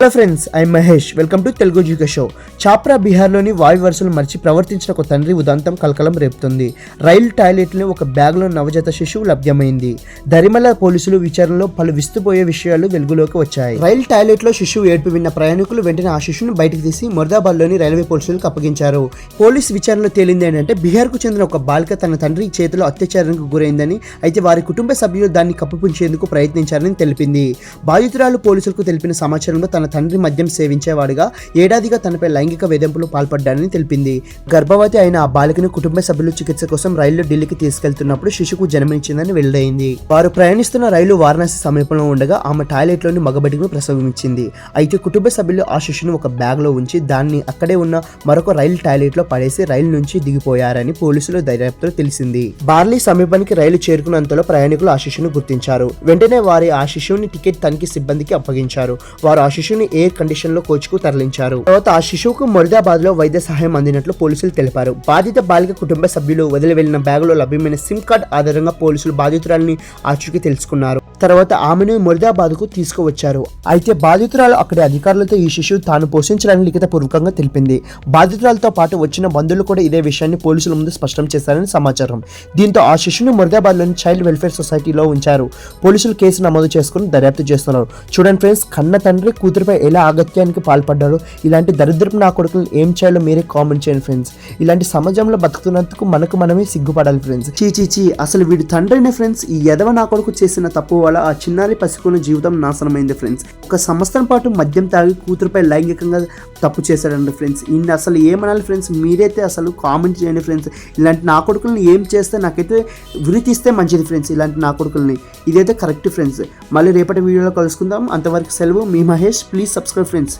Hello friends I Mahesh. Welcome to Telugu GK show. Chapra బీహార్లోని వాయు వరుసలు మరిచి ప్రవర్తించిన ఒక తండ్రి ఉదంతం కలకలం రేపుతుంది. రైలు టాయిలెట్లో ఒక బ్యాగ్లో నవజాత శిశువు లభ్యమైంది. దరిమల పోలీసులు విచారణలో పలు విస్తుపోయే విషయాలు వెలుగులోకి వచ్చాయి. రైలు టాయిలెట్లో శిశువు ఏడుపు విన్న ప్రయాణికులు వెంటనే ఆ శిశువును బయటకు తీసి మొర్దాబాద్లోని రైల్వే పోలీసులకు అప్పగించారు. పోలీస్ విచారణలో తేలింది ఏంటంటే బీహార్కు చెందిన ఒక బాలిక తన తండ్రి చేతిలో అత్యాచారానికి గురైందని అయితే వారి కుటుంబ సభ్యులు దాన్ని కప్పిపుంచేందుకు ప్రయత్నించారని తెలిపింది. బాధితురాలు పోలీసులకు తెలిపిన సమాచారంలో తన తండ్రి మద్యం సేవించేవాడుగా ఏడాదిగా తనపై లైంగిక వేధింపులు పాల్పడ్డానని తెలిపింది. గర్భవతి అయిన ఆ బాలికను కుటుంబ సభ్యులు చికిత్స కోసం రైల్లో ఢిల్లీకి తీసుకెళ్తున్నప్పుడు శిశువుకు జన్మనిచ్చిందని వెల్లడైంది. వారు ప్రయాణిస్తున్న రైలు వారణాసి సమీపంలో ఉండగా ఆమె టాయిలెట్లోని మగబడికను ప్రసవించింది. అయితే కుటుంబ సభ్యులు ఆ శిశువును ఒక బ్యాగ్లో ఉంచి దాన్ని అక్కడే ఉన్న మరొక రైలు టాయిలెట్లో పడేసి రైలు నుంచి దిగిపోయారని పోలీసులు దర్యాప్తులో తెలిసింది. బార్లీ సమీపానికి రైలు చేరుకున్నంతలో ప్రయాణికులు ఆ శిశువును గుర్తించారు. వెంటనే వారి ఆ శిశువుని టికెట్ తనిఖీ సిబ్బందికి అప్పగించారు. వారు ఆ శిశువుని ఎయిర్ కండిషన్లో కోచ్కు తరలించారు. తర్వాత ఆ శిశువుకు మొరిదాబాద్లో వైద్య సహాయం అందినట్లు పోలీసులు తెలిపారు. బాధిత బాలిక కుటుంబ సభ్యులు వదిలి వెళ్ళిన బ్యాగులో లభ్యమైన సిమ్ కార్డ్ ఆధారంగా పోలీసులు బాధితురాలిని ఆచూకీ తెలుసుకున్నారు. తర్వాత ఆమెను మొరిదాబాద్కు తీసుకువచ్చారు. అయితే బాధితురాలు అక్కడి అధికారులతో ఈ శిశువు తాను పోషించాలని లిఖిత పూర్వకంగా తెలిపింది. బాధితురాలతో పాటు వచ్చిన బంధువులు కూడా ఇదే విషయాన్ని పోలీసుల ముందు స్పష్టం చేశారని సమాచారం. దీంతో ఆ శిశువుని మొరిదాబాద్లోని చైల్డ్ వెల్ఫేర్ సొసైటీలో ఉంచారు. పోలీసులు కేసు నమోదు చేసుకుని దర్యాప్తు చేస్తున్నారు. చూడండి ఫ్రెండ్స్ కన్న తండ్రి కూతురుపై ఎలా ఆగత్యానికి పాల్పడ్డారు ఇలాంటి దరిద్రపు నా కొడుకులు ఏం చేయాలో మీరే కామెంట్ చేయండి ఫ్రెండ్స్. ఇలాంటి సమాజంలో బతుకుతున్నందుకు మనకు మనమే సిగ్గుపడాలి ఫ్రెండ్స్. చీ చీ చీ అసలు వీడి తండ్రినే ఫ్రెండ్స్ ఈ ఎదవ నా కొడుకు చేసిన తప్పు వల్ల ఆ చిన్నారి పసికున్న జీవితం నాశనమైంది ఫ్రెండ్స్. ఒక సంవత్సరం పాటు మద్యం తాగి కూతురుపై లైంగికంగా తప్పు చేశాడండి ఫ్రెండ్స్. ఈయన అసలు ఏమనాలి ఫ్రెండ్స్? మీరైతే అసలు కామెంట్ చేయండి ఫ్రెండ్స్. ఇలాంటి నా కొడుకుల్ని ఏం చేస్తే నాకైతే ఉరి తీస్తే మంచిది ఫ్రెండ్స్ ఇలాంటి నా కొడుకుల్ని. ఇదైతే కరెక్ట్ ఫ్రెండ్స్. మళ్ళీ రేపటి వీడియోలో కలుసుకుందాం. అంతవరకు సెలవు. మీ మహేష్ ప్లీజ్ సబ్స్క్రైబ్ ఫ్రెండ్స్.